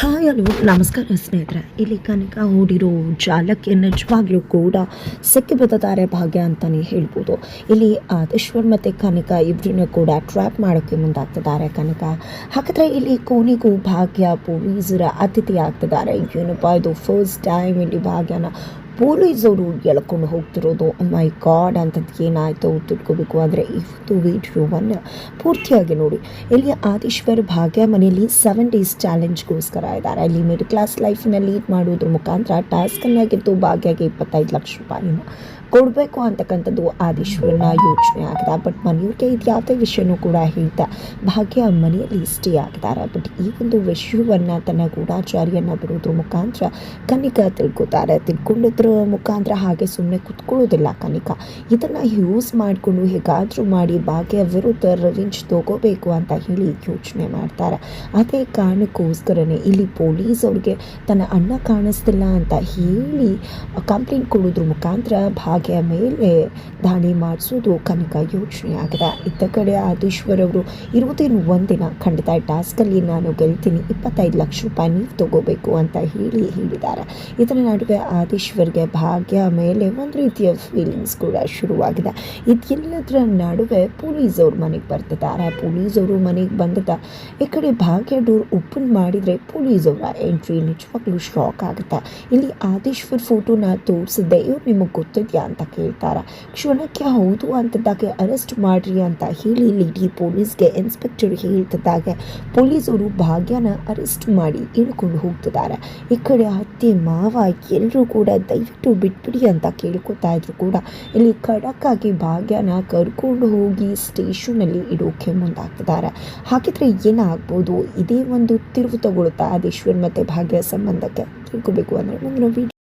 Hi hello ನಮಸ್ಕಾರ ಸ್ನೇಹಿತರೆ. ಇಲ್ಲಿ ಕನಕ ಹೂಡಿರೋ ಜಾಲಕ್ಕೆ ನಿಜವಾಗ್ಲೂ ಕೂಡ ಸಿಕ್ಕಿಬಿದ್ದಿದ್ದಾರೆ ಭಾಗ್ಯ ಅಂತಲೇ ಹೇಳ್ಬೋದು. ಇಲ್ಲಿ ಆದೇಶ್ವರ್ ಮತ್ತು ಕನಕ ಇಬ್ಬರನ್ನ ಕೂಡ ಟ್ರ್ಯಾಪ್ ಮಾಡೋಕ್ಕೆ ಮುಂದಾಗ್ತಿದ್ದಾರೆ. ಕನಕ, ಹಾಗಾದರೆ ಇಲ್ಲಿ ಕೋಣಿಗೂ ಭಾಗ್ಯ ಪೊಲೀಸರ ಅತಿಥಿ ಆಗ್ತಿದ್ದಾರೆ ಏನಪ್ಪ ಇದು ಫಸ್ಟ್ ಟೈಮ್ ಇಲ್ಲಿ ಭಾಗ್ಯನ ಪೊಲೀಸವರು ಎಳ್ಕೊಂಡು ಹೋಗ್ತಿರೋದು. ಮೈ ಗಾಡ್ ಅಂತದ್ದು ಏನಾಯಿತು ತಿಳ್ಕೋಬೇಕು. ಆದರೆ ಇವತ್ತು ವಿಡಿಯೋವನ್ನು ಪೂರ್ತಿಯಾಗಿ ನೋಡಿ. ಇಲ್ಲಿ ಆದೀಶ್ವರ್ ಭಾಗ್ಯ ಮನೆಯಲ್ಲಿ ಸೆವೆನ್ ಡೇಸ್ ಚಾಲೆಂಜ್ಗೋಸ್ಕರ ಇದ್ದಾರೆ. ಇಲ್ಲಿ ಮಿಡಲ್ ಕ್ಲಾಸ್ ಲೈಫ್ನ ಲೀಡ್ ಮಾಡೋದ್ರ ಮುಖಾಂತರ ಟಾಸ್ಕನ್ನು ಗೆದ್ದು ಭಾಗ್ಯಗೆ ಇಪ್ಪತ್ತೈದು ಲಕ್ಷ ರೂಪಾಯಿನ ಕೊಡಬೇಕು ಅಂತಕ್ಕಂಥದ್ದು ಆದೀಶ್ವರನ ಯೋಚನೆ ಆಗಿದೆ. ಬಟ್ ಮನೆಯವ್ರಿಗೆ ಇದು ಯಾವುದೇ ವಿಷಯನೂ ಕೂಡ ಹೇಳ್ತಾ ಭಾಗ್ಯ ಮನೆಯಲ್ಲಿ ಸ್ಟೇ ಆಗಿದ್ದಾರೆ. ಬಟ್ ಈ ಒಂದು ವಿಷಯವನ್ನು ತನ್ನ ಗೂಢಾಚಾರಿಯನ್ನು ಬರೋದ್ರ ಮುಖಾಂತರ ಕನಿಕ ತಿಳ್ಕೊತಾರೆ ತಿಳ್ಕೊಂಡಿದ್ರ ಮುಖಾಂತರ ಹಾಗೆ ಸುಮ್ಮನೆ ಕುತ್ಕೊಳ್ಳೋದಿಲ್ಲ ಕನಿಕ. ಇದನ್ನು ಯೂಸ್ ಮಾಡಿಕೊಂಡು ಹೇಗಾದರೂ ಮಾಡಿ ಭಾಗ್ಯ ವಿರುದ್ಧ ರಿವೆಂಜ್ ತಗೋಬೇಕು ಅಂತ ಹೇಳಿ ಯೋಚನೆ ಮಾಡ್ತಾರೆ. ಅದೇ ಕಾರಣಕ್ಕೋಸ್ಕರನೇ ಇಲ್ಲಿ ಪೊಲೀಸ್ ಅವ್ರಿಗೆ ತನ್ನ ಅಣ್ಣ ಕಾಣಿಸ್ತಿಲ್ಲ ಅಂತ ಹೇಳಿ ಕಂಪ್ಲೇಂಟ್ ಕೊಡೋದ್ರ ಮುಖಾಂತರ ಭಾಗ್ಯ ಮೇಲೆ ದಾಳಿ ಮಾಡಿಸೋದು ಕನಕ ಯೋಚನೆ ಆಗಿದೆ. ಇದ್ದ ಕಡೆ ಆದೀಶ್ವರ್ ಅವರು ಇರುವುದೇನು ಒಂದಿನ? ಖಂಡಿತ ಟಾಸ್ಕಲ್ಲಿ ನಾನು ಗೆಲ್ತೀನಿ. ಇಪ್ಪತ್ತೈದು ಲಕ್ಷ ರೂಪಾಯಿ ನೀವು ತಗೋಬೇಕು ಅಂತ ಹೇಳಿ ಹೇಳಿದ್ದಾರೆ. ಇದರ ನಡುವೆ ಆದೀಶ್ವರ್ಗೆ ಭಾಗ್ಯ ಮೇಲೆ ಒಂದು ರೀತಿಯ ಫೀಲಿಂಗ್ಸ್ ಕೂಡ ಶುರುವಾಗಿದೆ. ಇದೆಲ್ಲದರ ನಡುವೆ ಪೊಲೀಸ್ ಅವ್ರ ಮನೆಗೆ ಬರ್ತಿದ್ದಾರೆ. ಪೊಲೀಸ್ ಅವರು ಮನೆಗೆ ಬಂದಿದ್ದ ಈ ಕಡೆ ಭಾಗ್ಯ ಡೋರ್ ಓಪನ್ ಮಾಡಿದರೆ ಪೊಲೀಸ್ ಅವರ ಎಂಟ್ರಿ ನಿಜವಾಗ್ಲೂ ಶಾಕ್ ಆಗುತ್ತೆ. ಇಲ್ಲಿ ಆದೇಶ್ವರ್ ಫೋಟೋನ ತೋರಿಸಿದ್ದೆ. ಇವ್ರು ನಿಮಗೆ ಗೊತ್ತಿದೆಯಾ? ಅಂತ ಕೇಳ್ತಾರೆ? ಕ್ಷಣಕ್ಕೆ ಹೌದು ಅಂತಿದ್ದಾಗೆ ಅರೆಸ್ಟ್ ಮಾಡ್ರಿ ಅಂತ ಹೇಳಿ ಲೇಡಿ ಪೊಲೀಸ್ಗೆ ಇನ್ಸ್ಪೆಕ್ಟರ್ ಹೇಳ್ತಿದ್ದಾಗೆ. ಪೊಲೀಸರು ಭಾಗ್ಯನ ಅರೆಸ್ಟ್ ಮಾಡಿ ಇಳ್ಕೊಂಡು ಹೋಗ್ತಿದ್ದಾರೆ. ಈ ಕಡೆ ಅತ್ತೆ, ಮಾವ ಎಲ್ಲರೂ ಕೂಡ ದಯವಿಟ್ಟು ಬಿಟ್ಬಿಡಿ ಅಂತ ಕೇಳ್ಕೊತಾ ಇದ್ರು ಕೂಡ. ಇಲ್ಲಿ ಖಡಕ್ಕಾಗಿ ಭಾಗ್ಯನ ಕರ್ಕೊಂಡು ಹೋಗಿ ಸ್ಟೇಷನಲ್ಲಿ ಇಡೋಕೆ ಮುಂದಾಗ್ತಿದ್ದಾರೆ. ಹಾಗಿದ್ರೆ ಏನಾಗ್ಬೋದು? ಇದೇ ಒಂದು ತಿರುವು ತಗೊಳ್ತಾ ಆದೇಶ್ವರ್ ಮತ್ತು ಭಾಗ್ಯ ಸಂಬಂಧಕ್ಕೆ ತಿಳ್ಕೊಬೇಕು ಅಂದರೆ ಮುಂದಿನ ವಿಡಿಯೋ